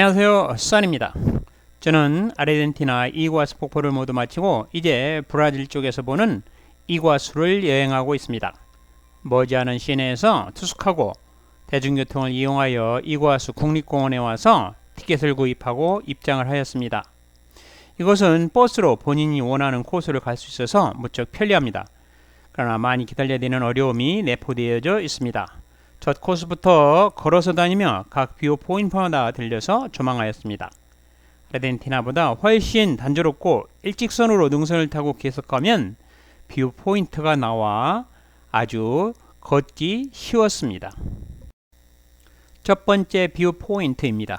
안녕하세요. 수산입니다. 저는 아르헨티나 이구아수 폭포를 모두 마치고 이제 브라질 쪽에서 보는 이구아수를 여행하고 있습니다. 머지않은 시내에서 투숙하고 대중교통을 이용하여 이구아수 국립공원에 와서 티켓을 구입하고 입장을 하였습니다. 이곳은 버스로 본인이 원하는 코스를 갈 수 있어서 무척 편리합니다. 그러나 많이 기다려야 되는 어려움이 내포되어져 있습니다. 첫 코스부터 걸어서 다니며 각뷰 포인트마다 들려서 조망하였습니다. 아르헨티나보다 훨씬 단조롭고 일직선으로 능선을 타고 계속 가면 뷰 포인트가 나와 아주 걷기 쉬웠습니다. 첫 번째 뷰 포인트입니다.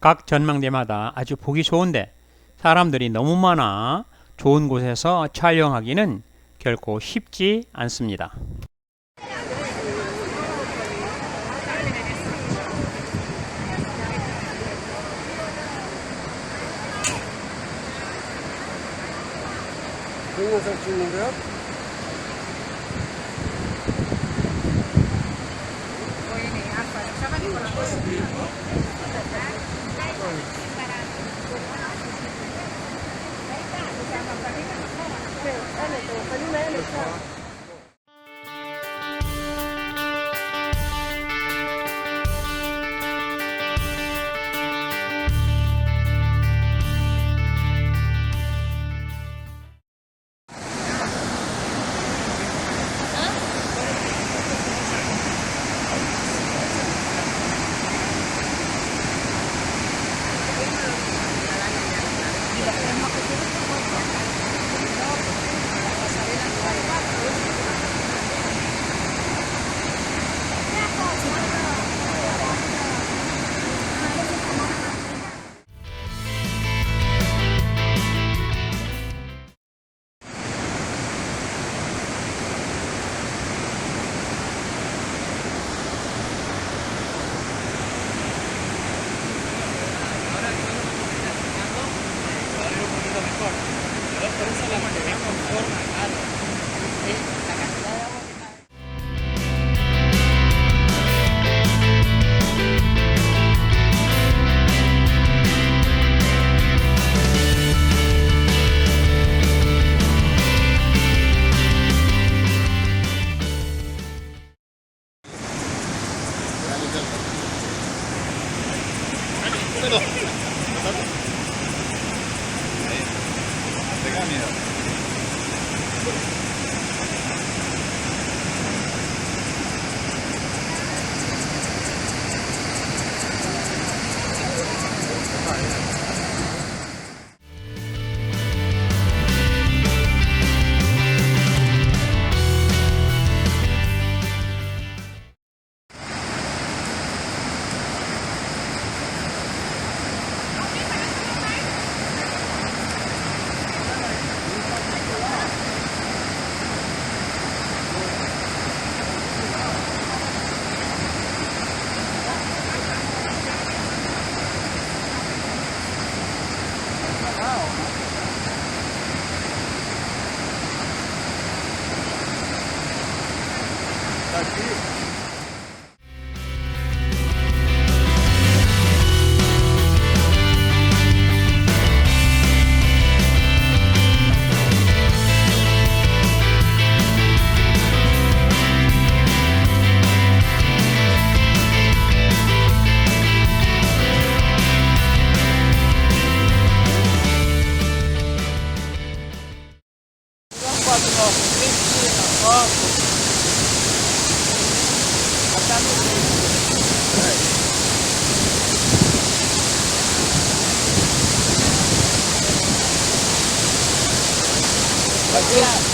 각 전망대마다 아주 보기 좋은데 사람들이 너무 많아 좋은 곳에서 촬영하기는 결코 쉽지 않습니다. 동영상 찍는 거 야? 这个 Thank you. Let's go.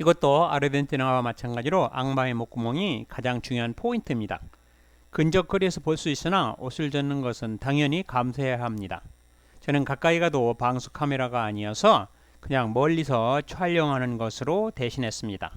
이것도 아르헨티나와 마찬가지로 악마의 목구멍이 가장 중요한 포인트입니다. 근접거리에서 볼 수 있으나 옷을 젖는 것은 당연히 감수해야 합니다. 저는 가까이 가도 방수 카메라가 아니어서 그냥 멀리서 촬영하는 것으로 대신했습니다.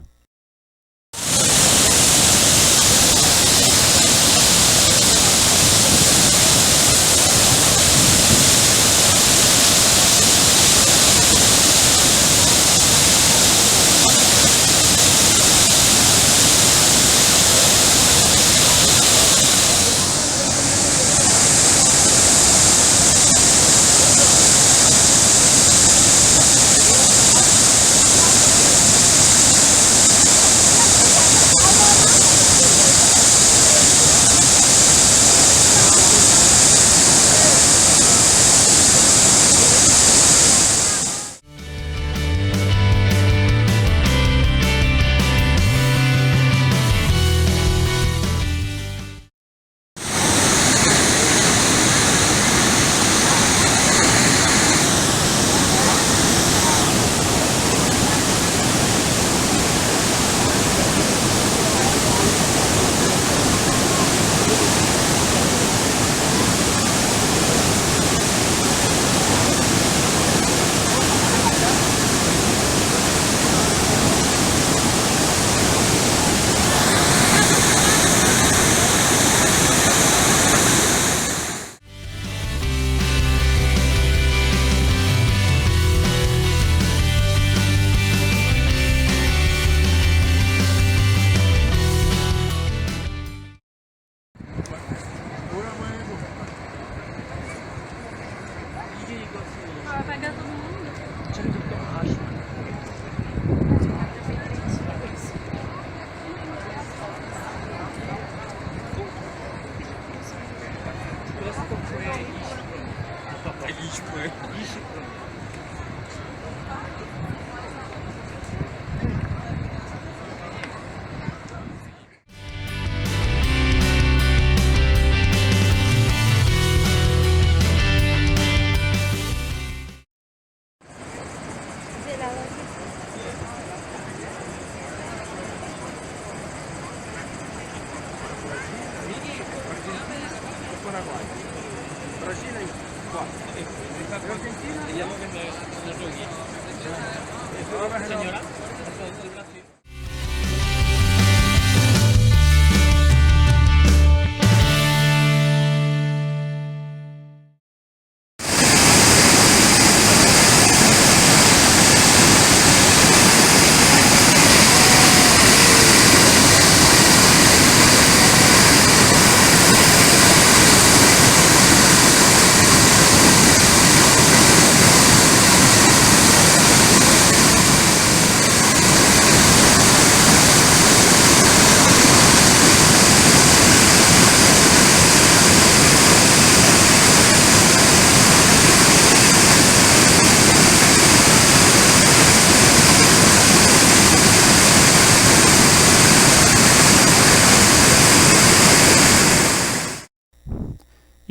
Señora.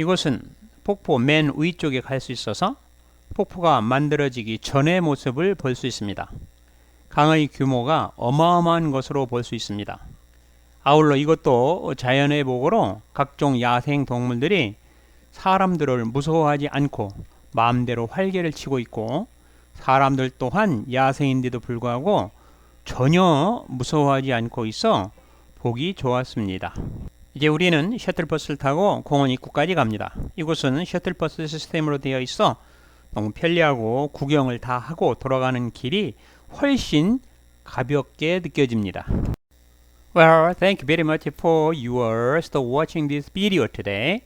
이곳은 폭포 맨 위쪽에 갈 수 있어서 폭포가 만들어지기 전의 모습을 볼 수 있습니다. 강의 규모가 어마어마한 것으로 볼 수 있습니다. 아울러 이것도 자연의 복으로 각종 야생 동물들이 사람들을 무서워하지 않고 마음대로 활개를 치고 있고 사람들 또한 야생인데도 불구하고 전혀 무서워하지 않고 있어 보기 좋았습니다. 이제 우리는 셔틀버스를 타고 공원 입구까지 갑니다. 이곳은 셔틀버스 시스템으로 되어 있어 너무 편리하고 구경을 다 하고 돌아가는 길이 훨씬 가볍게 느껴집니다. Well, thank you very much for your still watching this video today.